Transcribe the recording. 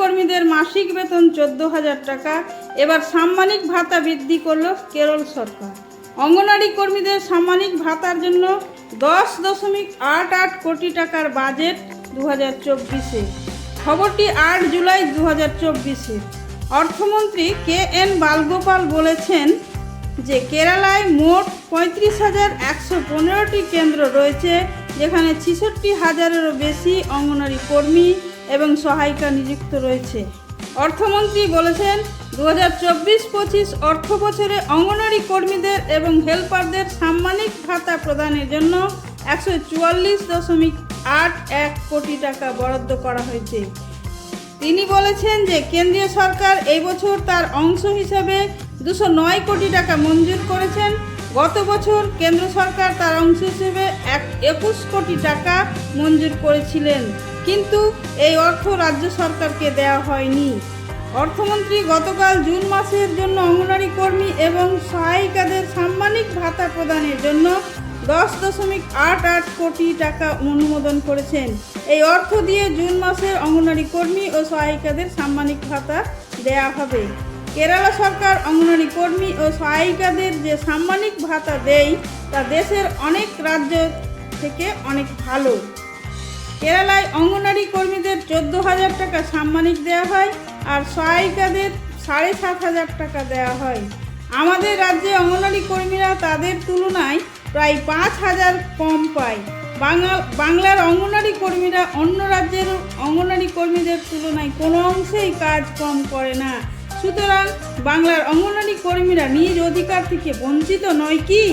কর্মীদের মাসিক বেতন চোদ্দ হাজার টাকা। এবার সাম্মানিক ভাতা বৃদ্ধি করল কেরল সরকার। অঙ্গনারী কর্মীদের সাম্মানিক ভাতার জন্য দশ দশমিক আট আট কোটি টাকার বাজেট দু হাজার চব্বিশে। খবরটি আট জুলাই দু হাজার চব্বিশে। অর্থমন্ত্রী কে এন বালগোপাল বলেছেন যে, কেরালায় মোট পঁয়ত্রিশ হাজার একশো পনেরোটি কেন্দ্র রয়েছে, যেখানে ছেষট্টি হাজারেরও বেশি অঙ্গনারী কর্মী এবং সহায়িকা নিযুক্ত রয়েছে। অর্থমন্ত্রী বলেছেন দু হাজার চব্বিশ পঁচিশ অর্থ বছরে অঙ্গনারী কর্মীদের এবং হেল্পারদের সাম্মানিক ভাতা প্রদানের জন্য একশো চুয়াল্লিশ দশমিক আট এক কোটি টাকা বরাদ্দ করা হয়েছে। তিনি বলেছেন যে, কেন্দ্রীয় সরকার এই বছর তার অংশ হিসাবে দুশো নয় কোটি টাকা মঞ্জুর করেছেন। গত বছর কেন্দ্র সরকার তার অংশ হিসেবে এক একুশ কোটি টাকা মঞ্জুর করেছিলেন। কিন্তু এই অর্থ রাজ্য সরকারকে দেওয়া হয়নি। অর্থমন্ত্রী গতকাল জুন মাসের জন্য অঙ্গনারী কর্মী এবং সহায়িকাদের সাম্মানিক ভাতা প্রদানের জন্য দশ দশমিক আট আট কোটি টাকা অনুমোদন করেছেন। এই অর্থ দিয়ে জুন মাসের অঙ্গনারী কর্মী ও সহায়িকাদের সাম্মানিক ভাতা দেয়া হবে। কেরালা সরকার অঙ্গনারী কর্মী ও সহায়িকাদের যে সাম্মানিক ভাতা দেয়, তা দেশের অনেক রাজ্য থেকে অনেক ভালো। কেরালায় অঙ্গনারী কর্মীদের চোদ্দ হাজার টাকা সাম্মানিক দেওয়া হয় আর সহায়িকাদের সাড়ে সাত হাজার টাকা দেওয়া হয়। আমাদের রাজ্যে অঙ্গনারী কর্মীরা তাদের তুলনায় প্রায় পাঁচ হাজার কম পায়। বাংলা বাংলার অঙ্গনারী কর্মীরা অন্য রাজ্যের অঙ্গনারী কর্মীদের তুলনায় কোনো অংশেই কাজ কম করে না। সুতরাং বাংলার অঙ্গনারী কর্মীরা নিজ অধিকার থেকে বঞ্চিত নয় কি?